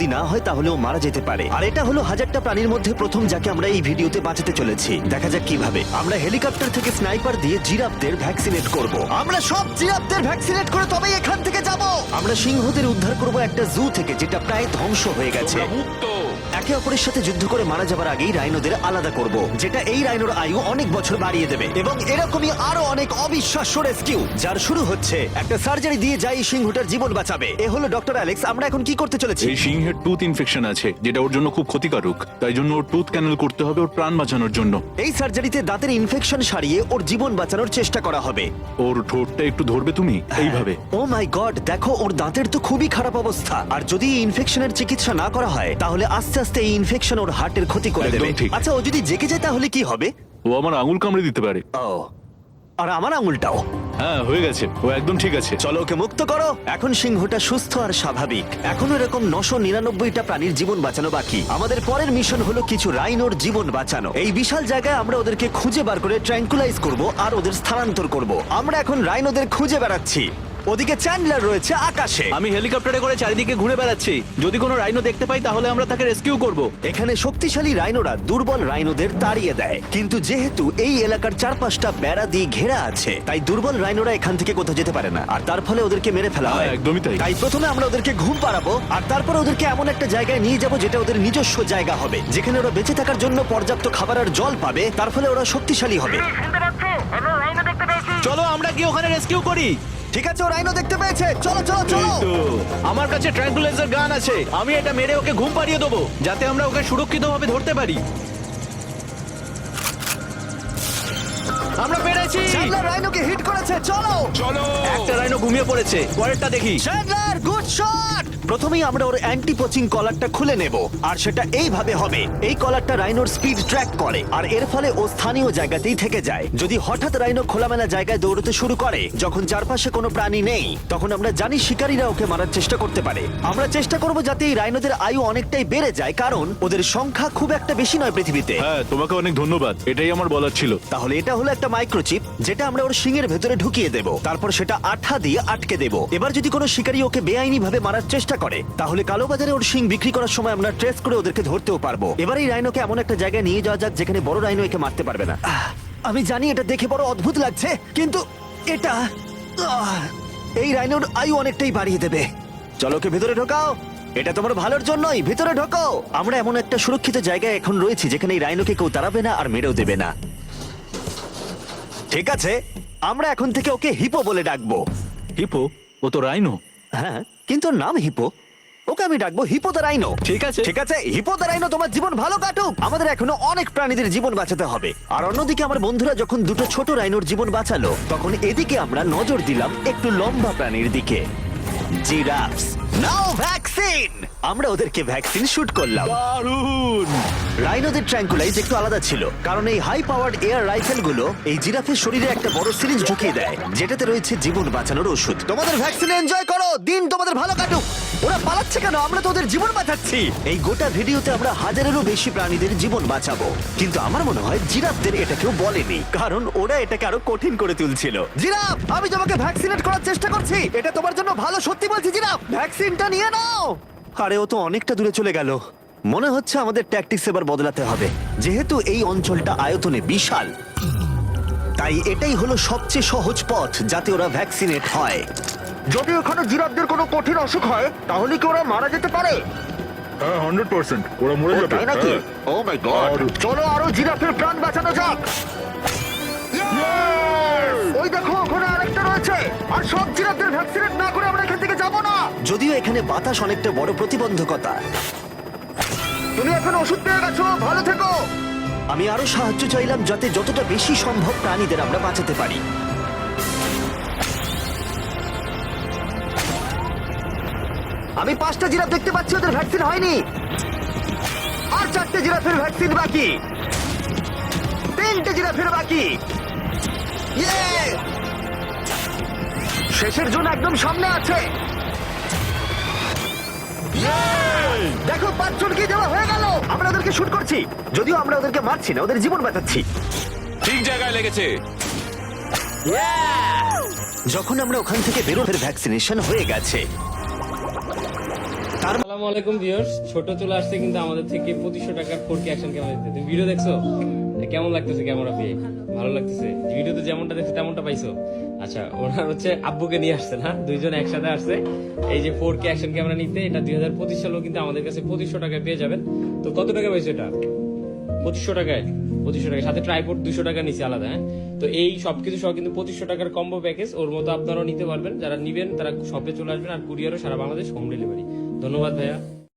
যদি না হয় তাহলেও মারা যেতে পারে। আর এটা হলো হাজারটা প্রাণীর মধ্যে প্রথম যাকে আমরা এই ভিডিওতে বাঁচাতে চলেছি। দেখা যাক কীভাবে। আমরা হেলিকপ্টার থেকে স্নাইপার দিয়ে জিরাফদের ভ্যাকসিনেট করব। আমরা সব জিরাফদের ভ্যাকসিনেট করে তবেই এখান থেকে যাব। আমরা সিংহদের উদ্ধার করব একটা জু থেকে, যেটা প্রায় ধ্বংস হয়ে গেছে। মুক্ত! একে অপরের সাথে যুদ্ধ করে মারা যাবার আগেই রাইনোদের আলাদা করব যেটা এই রাইনোর আয়ু অনেক বছর বাড়িয়ে দেবে এবং এরকমই আরও অনেক অবিশ্বাস্য রেস্কিউ যার শুরু হচ্ছে একটা সার্জারি দিয়ে যাই সিংহটার জীবন বাঁচাবে। এ হলো ডক্টর অ্যালেক্স আমরা এখন কি করতে চলেছি? এই সিংহের টুথ ইনফেকশন আছে যেটা ওর জন্য খুব ক্ষতিকারক তাই জন্য ওর টুথ ক্যানেল করতে হবে ওর প্রাণ বাঁচানোর জন্য। এই সার্জারিতে দাঁতের ইনফেকশন সারিয়ে ওর জীবন বাঁচানোর চেষ্টা করা হবে। ওর ঠোঁটটা একটু ধরবে তুমি? এইভাবে। ও মাই গড দেখো ওর দাঁতের তো খুবই খারাপ অবস্থা। আর যদি ইনফেকশনের চিকিৎসা না করা হয় তাহলে আস্তে আস্তে এই ইনফেকশন ওর হার্টের ক্ষতি করে একদম দেবে। ঠিক। আচ্ছা ও যদি জেগে যায় তাহলে কি হবে? ও আমার আঙুল কামড়ে দিতে পারে। ও আর আমার আঙুলটাও। হ্যাঁ হয়ে গেছে। ও একদম ঠিক আছে। চলো ওকে মুক্ত করো। এখন সিংহটা সুস্থ আর স্বাভাবিক। এখনও এরকম নশো নিরানব্বইটা প্রাণীর জীবন বাঁচানো বাকি। আমাদের পরের মিশন হলো কিছু রাইনোর জীবন বাঁচানো। এই বিশাল জায়গায় আমরা ওদেরকে খুঁজে বার করে ট্র্যাঙ্কুলাইজ করব আর ওদের স্থানান্তর করব। আমরা এখন রাইনোদের খুঁজে বেড়াচ্ছি। ওদিকে চ্যান্ডলার রয়েছে আকাশে। আমি হেলিকপ্টারে করে চারিদিকে ঘুরে বেড়াচ্ছি। যদি কোনো রাইনো দেখতে পাই তাহলে আমরা তাকে রেস্কিউ করব। এখানে শক্তিশালী রাইনোরা দুর্বল রাইনোদের তাড়িয়ে দেয়। কিন্তু যেহেতু এই এলাকার চারপাশটা বেড়া দিয়ে ঘেরা আছে তাই দুর্বল রাইনোরা এখান থেকে কোথাও যেতে পারে না। আর তার ফলে ওদেরকে মেরে ফেলা হয়। হ্যাঁ, একদমই তাই। তাই প্রথমে আমরা ওদেরকে ঘুম পাড়াবো আর তারপর ওদেরকে এমন একটা জায়গায় নিয়ে যাব যেটা ওদের নিজস্ব জায়গা হবে যেখানে ওরা বেঁচে থাকার জন্য পর্যাপ্ত খাবার আর জল পাবে তার ফলে ওরা শক্তিশালী হবে। চলো আমরা কি ওখানে রেস্কিউ করি। ঠিক আছে ও রাইনো দেখতে পেয়েছে। চলো চলো চলো। তো। আমার কাছে ট্র্যাঙ্কুলাইজার গান আছে। আমি এটা মেরে ওকে ঘুম পাড়িয়ে দেবো যাতে আমরা ওকে সুরক্ষিতভাবে ধরতে পারি। আমরা পেরেছি। চ্যান্ডলার রাইনোকে হিট করেছে চলো। চলো। একটা রাইনো ঘুমিয়ে পড়েছে। পরেরটা দেখি। Chandler good shot! প্রথমেই আমরা ওর অ্যান্টি পোচিং কলারটা খুলে নেব আর সেটা এইভাবে হবে। এই কলারটা রাইনোর স্পিড ট্র্যাক করে আর এর ফলে ও স্থানীয় জায়গাতেই থেকে যায়। যদি হঠাৎ রাইনো খোলামেলা জায়গায় দৌড়তে শুরু করে যখন চারপাশে কোনো প্রাণী নেই তখন আমরা জানি শিকারীরা ওকে মারার চেষ্টা করতে পারে। আমরা চেষ্টা করব যাতে এই রাইনোদের আয়ু অনেকটাই বেড়ে যায় কারণ ওদের সংখ্যা খুব একটা বেশি নয় পৃথিবীতে। হ্যাঁ তোমাকে অনেক ধন্যবাদ। এটাই আমার বলার ছিল। তাহলে এটা হলো একটা মাইক্রোচিপ যেটা আমরা ওর শিঙের ভেতরে ঢুকিয়ে দেব। তারপর সেটা আঠা দিয়ে আটকে দেব। এবার যদি কোনো শিকারী ওকে বেআইনি ভাবে মারার চেষ্টা করে। তাহলে কালোবাজারে ওর শিং বিক্রি করার সময় আমরা ট্রেস করে ওদেরকে ধরতেও পারব। এবার এই রাইনোকে এমন একটা জায়গায় নিয়ে যাওয়া যাক যেখানে বড় রাইনো একে মারতে পারবে না। আমি জানি এটা দেখে বড় অদ্ভুত লাগছে, কিন্তু এটা এই রাইনোর আয়ু অনেকটাই বাড়িয়ে দেবে। চলো ওকে ভেতরে ঢোকাও। এটা তোমার ভালোর জন্যই, ভিতরে ঢোকো আমরা এমন একটা সুরক্ষিত জায়গায় এখন রয়েছি যেখানে এই রাইনোকে কেউ তাড়াবে না আর মেরেও দেবে না। ঠিক আছে, আমরা এখন থেকে ওকে হিপো বলে ডাকবো। হিপো? ও তো রাইনো? হ্যাঁ কিন্তু ওর নাম হিপো। ওকে আমি ডাকবো হিপো দা রাইনো ঠিক আছে। ঠিক আছে? হিপো দা রাইনো তোমার জীবন ভালো কাটুক। আমাদের এখনও অনেক প্রাণীদের জীবন বাঁচাতে হবে। আর অন্যদিকে আমার বন্ধুরা যখন দুটো ছোট রাইনোর জীবন বাঁচালো তখন এদিকে আমরা নজর দিলাম একটু লম্বা প্রাণীর দিকে। Giraffes now vaccine! আমরা ওদেরকে ভ্যাকসিন শুট করলাম। দারুণ! রাইনোদের ট্র্যাঙ্কুলাইজ একটু আলাদা ছিল কারণ এই হাই পাওয়ার্ড এয়ার রাইফেলগুলো এই জিরাফের শরীরে একটা বড় সিরিঞ্জ ঢুকিয়ে দেয় যেটাতে রয়েছে জীবন বাঁচানোর ওষুধ। তোমাদের ভ্যাকসিন এনজয় করো! দিন তোমাদের ভালো কাটুক! ওরা পালাচ্ছে কেন? আমরা তো ওদের জীবন বাঁচাচ্ছি। এই গোটা ভিডিওতে আমরা হাজারেরও বেশি প্রাণীদের জীবন বাঁচাবো। কিন্তু আমার মনে হয় জিরাফদের এটা কেউ বলেনি। কারণ ওরা এটাকে আরও কঠিন করে তুলছিল। জিরাফ, আমি তোমাকে ভ্যাকসিনেট করার চেষ্টা করছি। এটা তোমার জন্য ভালো, সত্যি বলছি জিরাফ ভ্যাকসিনটা নিয়ে নাও। আরে, ও তো অনেকটা দূরে চলে গেল। মনে হচ্ছে আমাদের ট্যাকটিক্স এবার বদলাতে হবে। যেহেতু এই অঞ্চলটা আয়তনে বিশাল। তাই এটাই হলো সবচেয়ে সহজ পথ যাতে ওরা ভ্যাকসিনেট হয়। যদি ওখানে জিরাফদের কোনো কঠিন অসুখ হয় তাহলে কি ওরা মারা যেতে পারে? হ্যাঁ হান্ড্রেড পার্সেন্ট ওরা মরে যাবে। তাই নাকি? হ্যাঁ। ও মাই গড চলো আরও জিরাফের প্রাণ বাঁচানো যাক। ওই দেখো ওখানে আরেকটা রয়েছে। আর সব জিরাফদের ভ্যাকসিনেট না করে আমরা এখান থেকে যাব না। যদিও এখানে বাতাস অনেকটা বড় প্রতিবন্ধকতা। তুমি এখন ওষুধ পেয়ে গেছো ভালো থেকো। আমি আরও সাহায্য চাইলাম যাতে যতটা বেশি সম্ভব প্রাণীদের আমরা বাঁচাতে পারি। আমি পাঁচটা জিরাফ দেখতে পাচ্ছি ওদের ভ্যাকসিন হয়নি। আর চারটে জিরাফের ভ্যাকসিন বাকি। তিনটে জিরাফের বাকি। ইয়ে! শেষের জন্য একদম সামনে আছে। ইয়ে! দেখো পাঁচজনকে দেওয়া হয়ে গেল? আমরা ওদেরকে শুট করছি। যদিও আমরা ওদেরকে মারছি না ওদের জীবন বাঁচাচ্ছি। ঠিক জায়গায় লেগেছে। যখন আমরা ওখান থেকে বেরোনোর ভ্যাকসিনেশন হয়ে গেছে। আসসালামু আলাইকুম ভিউয়ার্স ছোট চলে আসছে কিন্তু আমাদের থেকে পঁচিশশো টাকার ফোর কে অ্যাকশন ক্যামেরা দিতে। তুমি ভিডিও দেখছ? কেমন লাগতেছে ক্যামেরা পেয়ে? ভালো লাগতেছে। ভিডিওতে যেমনটা দেখছ, তেমনটা পাইছো। আচ্ছা ওনার হচ্ছে আব্বুকে নিয়ে আসছে না? দুইজন একসাথে আসছে। এই যে ফোর কে অ্যাকশন ক্যামেরা নিতে, এটা দুই হাজার কিন্তু আমাদের কাছে পঁচিশশো টাকায় পেয়ে যাবেন। তো কত টাকা পাইছো এটা? পঁচিশশো টাকায়? পঁচিশশো টাকা সাথে ট্রাইপোর্ট দুশো টাকা নিচে আলাদা হ্যাঁ? তো এই সবকিছু সহ কিন্তু পঁচিশশো টাকার কম্বো প্যাকেজ ওর মতো আপনারাও নিতে পারবেন। যারা নিবেন, তারা শপে চলে আসবেন আর কুরিয়ারও সারা বাংলাদেশ হোম ডেলিভারি ধন্যবাদ ভাইয়া।